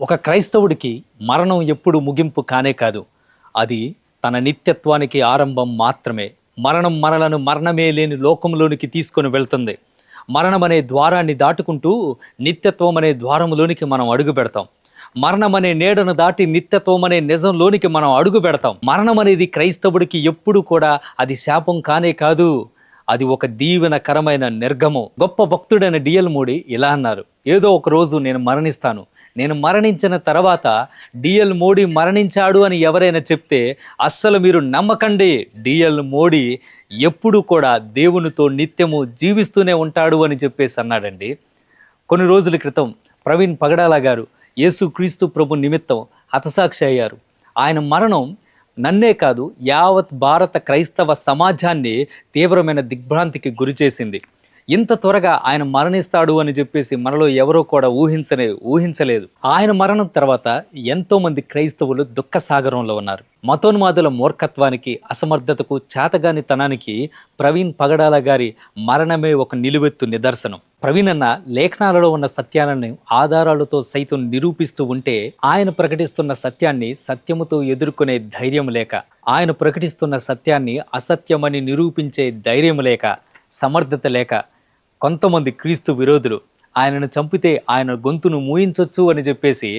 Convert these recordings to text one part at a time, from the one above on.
ఒక క్రైస్తవుడికి మరణం ఎప్పుడు ముగింపు కానే కాదు. అది తన నిత్యత్వానికి ఆరంభం మాత్రమే. మరణం మనలను మరణమే లేని లోకంలోనికి తీసుకొని వెళ్తుంది. మరణం అనే ద్వారాన్ని దాటుకుంటూ నిత్యత్వం అనే ద్వారంలోనికి మనం అడుగు పెడతాం. మరణం అనే నీడను దాటి నిత్యత్వం అనే నిజంలోనికి మనం అడుగు పెడతాం. మరణం అనేది క్రైస్తవుడికి ఎప్పుడు కూడా అది శాపం కానే కాదు. అది ఒక దీవెనకరమైన నిర్గమం. గొప్ప భక్తుడైన డిఎల్ మోడీ ఇలా అన్నారు. ఏదో ఒక రోజు నేను మరణిస్తాను. నేను మరణించిన తర్వాత డిఎల్ మోడీ మరణించాడు అని ఎవరైనా చెప్తే అస్సలు మీరు నమ్మకండి. డిఎల్ మోడీ ఎప్పుడు కూడా దేవునితో నిత్యము జీవిస్తూనే ఉంటాడు అని చెప్పేసి అన్నాడండి. కొన్ని రోజుల క్రితం ప్రవీణ్ పగడాల గారు యేసుక్రీస్తు ప్రభు నిమిత్తం హతసాక్షి అయ్యారు. ఆయన మరణం నన్నే కాదు యావత్ భారత క్రైస్తవ సమాజాన్ని తీవ్రమైన దిగ్భ్రాంతికి గురి చేసింది. ఇంత త్వరగా ఆయన మరణిస్తాడు అని చెప్పేసి మనలో ఎవరో కూడా ఊహించలే ఊహించలేదు. ఆయన మరణం తర్వాత ఎంతో మంది క్రైస్తవులు దుఃఖ సాగరంలో ఉన్నారు. మతోన్మాదుల మూర్ఖత్వానికి అసమర్థతకు చేతగానితనానికి ప్రవీణ్ పగడాల గారి మరణమే ఒక నిలువెత్తు నిదర్శనం. ప్రవీణ్ అన్న లేఖనాలలో ఉన్న సత్యాలను ఆధారాలతో సైతం నిరూపిస్తూ ఉంటే ఆయన ప్రకటిస్తున్న సత్యాన్ని సత్యముతో ఎదుర్కొనే ధైర్యం లేక ఆయన ప్రకటిస్తున్న సత్యాన్ని అసత్యమని నిరూపించే ధైర్యం లేక సమర్థత లేక కొంతమంది క్రీస్తు విరోధులు ఆయనను చంపితే ఆయన గొంతును మూయించొచ్చు అని చెప్పేసి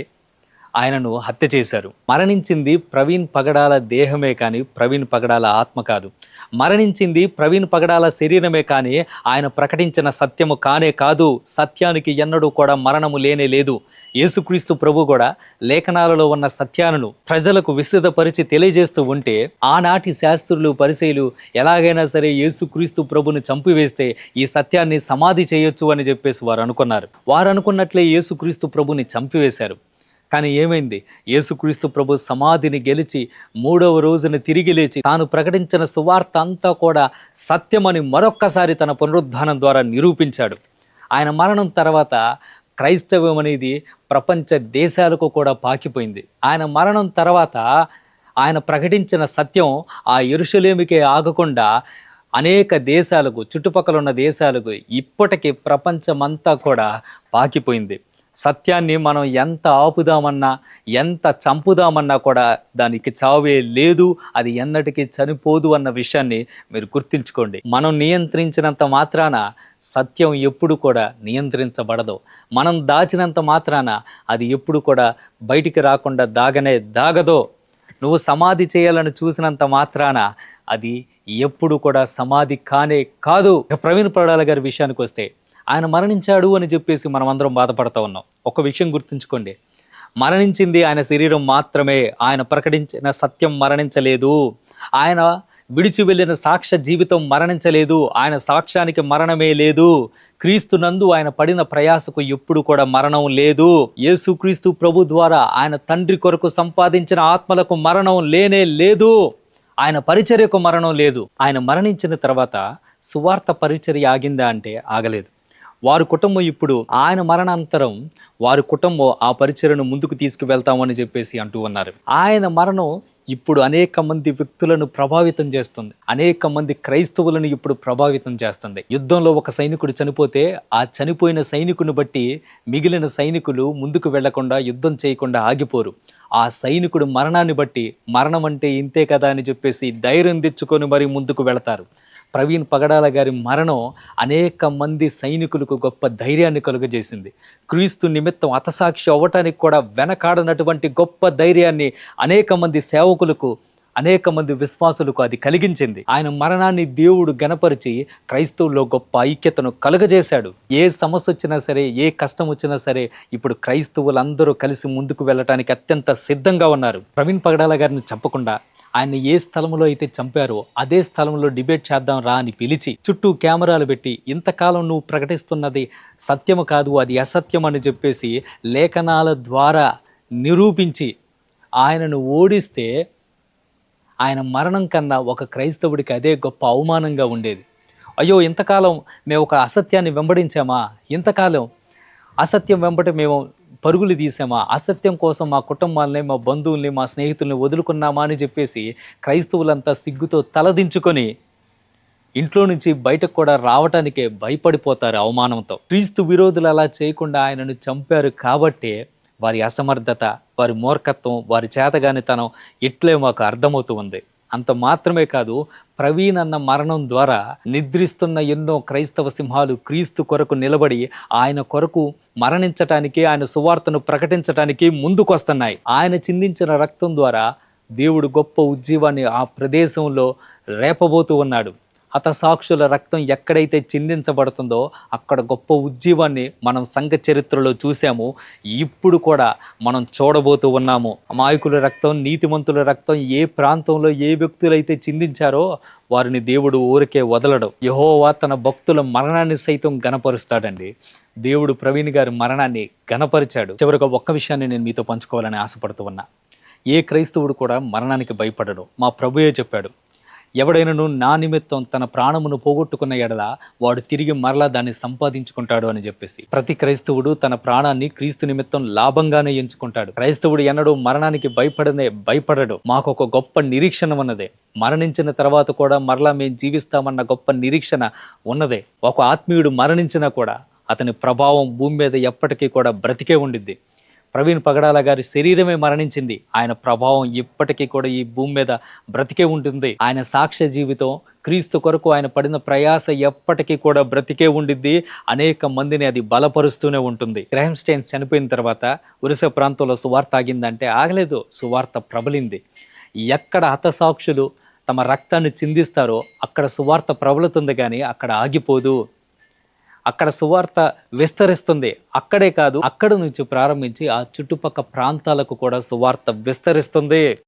ఆయనను హత్య చేశారు. మరణించింది ప్రవీణ్ పగడాల దేహమే కానీ ప్రవీణ్ పగడాల ఆత్మ కాదు. మరణించింది ప్రవీణ్ పగడాల శరీరమే కానీ ఆయన ప్రకటించిన సత్యము కానే కాదు. సత్యానికి ఎన్నడూ కూడా మరణము లేనే లేదు. యేసుక్రీస్తు ప్రభు కూడా లేఖనాలలో ఉన్న సత్యాలను ప్రజలకు విస్తృతపరిచి తెలియజేస్తూ ఉంటే ఆనాటి శాస్త్రులు పరిచయులు ఎలాగైనా సరే యేసుక్రీస్తు ప్రభుని చంపివేస్తే ఈ సత్యాన్ని సమాధి చేయొచ్చు అని చెప్పేసి వారు అనుకున్నారు. వారు అనుకున్నట్లే యేసుక్రీస్తు ప్రభుని చంపివేశారు. కానీ ఏమైంది? యేసుక్రీస్తు ప్రభు సమాధిని గెలిచి మూడవ రోజున తిరిగి లేచి తాను ప్రకటించిన సువార్త అంతా కూడా సత్యమని మరొక్కసారి తన పునరుద్ధానం ద్వారా నిరూపించాడు. ఆయన మరణం తర్వాత క్రైస్తవం అనేది ప్రపంచ దేశాలకు కూడా పాకిపోయింది. ఆయన మరణం తర్వాత ఆయన ప్రకటించిన సత్యం ఆ ఎరుషలేమికే ఆగకుండా అనేక దేశాలకు చుట్టుపక్కల ఉన్న దేశాలకు ఇప్పటికీ ప్రపంచమంతా కూడా పాకిపోయింది. సత్యాన్ని మనం ఎంత ఆపుదామన్నా ఎంత చంపుదామన్నా కూడా దానికి చావే లేదు అది ఎన్నటికీ చనిపోదు అన్న విషయాన్ని మీరు గుర్తుంచుకోండి. మనం నియంత్రించినంత మాత్రాన సత్యం ఎప్పుడు కూడా నియంత్రించబడదు. మనం దాచినంత మాత్రాన అది ఎప్పుడు కూడా బయటికి రాకుండా దాగనే దాగదో. నువ్వు సమాధి చేయాలని చూసినంత మాత్రాన అది ఎప్పుడు కూడా సమాధి కానే కాదు. ప్రవీణ్ ప్రడాల గారి విషయానికి వస్తే ఆయన మరణించాడు అని చెప్పేసి మనం అందరం బాధపడతా ఉన్నాం. ఒక విషయం గుర్తుంచుకోండి. మరణించింది ఆయన శరీరం మాత్రమే. ఆయన ప్రకటించిన సత్యం మరణించలేదు. ఆయన విడిచి వెళ్ళిన సాక్ష్య జీవితం మరణించలేదు. ఆయన సాక్ష్యానికి మరణమే లేదు. క్రీస్తునందు ఆయన పడిన ప్రయాసకు ఎప్పుడు కూడా మరణం లేదు. యేసుక్రీస్తు ప్రభు ద్వారా ఆయన తండ్రి కొరకు సంపాదించిన ఆత్మలకు మరణం లేనే లేదు. ఆయన పరిచర్యకు మరణం లేదు. ఆయన మరణించిన తర్వాత సువార్త పరిచర్య ఆగిందా అంటే ఆగలేదు. వారి కుటుంబం ఇప్పుడు ఆయన మరణాంతరం వారి కుటుంబం ఆ పరిచయను ముందుకు తీసుకువెళ్తామని చెప్పేసి అంటూ ఉన్నారు. ఆయన మరణం ఇప్పుడు అనేక మంది వ్యక్తులను ప్రభావితం చేస్తుంది. అనేక మంది క్రైస్తవులను ఇప్పుడు ప్రభావితం చేస్తుంది. యుద్ధంలో ఒక సైనికుడు చనిపోతే ఆ చనిపోయిన సైనికుని బట్టి మిగిలిన సైనికులు ముందుకు వెళ్ళకుండా యుద్ధం చేయకుండా ఆగిపోరు. ఆ సైనికుడు మరణాన్ని బట్టి మరణం అంటే ఇంతే కదా అని చెప్పేసి ధైర్యం తెచ్చుకొని మరి ముందుకు వెళతారు. ప్రవీణ్ పగడాల గారి మరణం అనేక మంది సైనికులకు గొప్ప ధైర్యాన్ని కలుగజేసింది. క్రీస్తు నిమిత్తం అతసాక్షి అవ్వటానికి కూడా వెనకాడనటువంటి గొప్ప ధైర్యాన్ని అనేక మంది సేవకులకు అనేక మంది విశ్వాసులకు అది కలిగించింది. ఆయన మరణాన్ని దేవుడు గనపరిచి క్రైస్తవుల్లో గొప్ప ఐక్యతను కలుగజేశాడు. ఏ సమస్య వచ్చినా సరే ఏ కష్టం వచ్చినా సరే ఇప్పుడు క్రైస్తవులందరూ కలిసి ముందుకు వెళ్ళటానికి అత్యంత సిద్ధంగా ఉన్నారు. ప్రవీణ్ పగడాల గారిని చెప్పకుండా ఆయన ఏ స్థలంలో అయితే చంపారో అదే స్థలంలో డిబేట్ చేద్దాం రా అని పిలిచి చుట్టూ కెమెరాలు పెట్టి ఇంతకాలం నువ్వు ప్రకటిస్తున్నది సత్యము కాదు అది అసత్యం అని చెప్పేసి లేఖనాల ద్వారా నిరూపించి ఆయనను ఓడిస్తే ఆయన మరణం కన్నా ఒక క్రైస్తవుడికి అదే గొప్ప అవమానంగా ఉండేది. అయ్యో ఇంతకాలం మేము ఒక అసత్యాన్ని వెంబడించామా? ఇంతకాలం అసత్యం వెంబట మేము పరుగులు తీసామా అసత్యం కోసం మా కుటుంబాలని మా బంధువుల్ని మా స్నేహితుల్ని వదులుకున్నామా అని చెప్పేసి క్రైస్తవులంతా సిగ్గుతో తలదించుకొని ఇంట్లో నుంచి బయటకు కూడా రావటానికే భయపడిపోతారు అవమానంతో. క్రీస్తు విరోధులు అలా చేయకుండా ఆయనను చంపారు కాబట్టే వారి అసమర్థత వారి మూర్ఖత్వం వారి చేతగానితనం ఇట్లే మాకు అర్థమవుతూ ఉంది. అంత మాత్రమే కాదు ప్రవీణ్ అన్న మరణం ద్వారా నిద్రిస్తున్న ఎన్నో క్రైస్తవ సింహాలు క్రీస్తు కొరకు నిలబడి ఆయన కొరకు మరణించటానికి ఆయన సువార్తను ప్రకటించటానికి ముందుకొస్తున్నాయి. ఆయన చిందించిన రక్తం ద్వారా దేవుడు గొప్ప ఉజ్జీవాన్ని ఆ ప్రదేశంలో రేపబోతూ ఉన్నాడు. హతసాక్షుల రక్తం ఎక్కడైతే చిందించబడుతుందో అక్కడ గొప్ప ఉజ్జీవాన్ని మనం సంఘ చరిత్రలో చూసాము ఇప్పుడు కూడా మనం చూడబోతూ ఉన్నాము. అమాయకుల రక్తం నీతిమంతుల రక్తం ఏ ప్రాంతంలో ఏ వ్యక్తులైతే చిందించారో వారిని దేవుడు ఊరికే వదలడు. యహోవా తన భక్తుల మరణాన్ని సైతం గనపరుస్తాడండి దేవుడు ప్రవీణ్ గారి మరణాన్ని గనపరిచాడు చివరిగా ఒక్క విషయాన్ని నేను మీతో పంచుకోవాలని ఆశపడుతూ ఉన్నా. ఏ క్రైస్తవుడు కూడా మరణానికి భయపడడు. మా ప్రభుయే చెప్పాడు ఎవడైనను నా నిమిత్తం తన ప్రాణమును పోగొట్టుకున్న ఎడల వాడు తిరిగి మరలా దాన్ని సంపాదించుకుంటాడు అని చెప్పేసి. ప్రతి క్రైస్తవుడు తన ప్రాణాన్ని క్రీస్తు నిమిత్తం లాభంగానే ఎంచుకుంటాడు. క్రైస్తవుడు ఎన్నడూ మరణానికి భయపడనే భయపడడు. మాకు ఒక గొప్ప నిరీక్షణ ఉన్నదే. మరణించిన తర్వాత కూడా మరలా మేము జీవిస్తామన్న గొప్ప నిరీక్షణ ఉన్నదే. ఒక ఆత్మీయుడు మరణించినా కూడా అతని ప్రభావం భూమి మీద ఎప్పటికీ కూడా బ్రతికే ఉండిద్ది. ప్రవీణ్ పగడాల గారి శరీరమే మరణించింది. ఆయన ప్రభావం ఇప్పటికీ కూడా ఈ భూమి మీద బ్రతికే ఉంటుంది. ఆయన సాక్ష్య జీవితం క్రీస్తు కొరకు ఆయన పడిన ప్రయాస ఎప్పటికీ కూడా బ్రతికే ఉండిద్ది. అనేక మందిని అది బలపరుస్తూనే ఉంటుంది. గ్రహం స్టైన్స్ చనిపోయిన తర్వాత ఒరిస ప్రాంతంలో సువార్త ఆగిందంటే ఆగలేదు. సువార్త ప్రబలింది. ఎక్కడ హతసాక్షులు తమ రక్తాన్ని చిందిస్తారో అక్కడ సువార్త ప్రబలుతుంది కానీ అక్కడ ఆగిపోదు. అక్కడ సువార్త విస్తరిస్తుంది. అక్కడే కాదు అక్కడ నుంచి ప్రారంభించి ఆ చుట్టుపక్క ప్రాంతాలకు కూడా సువార్త విస్తరిస్తుంది.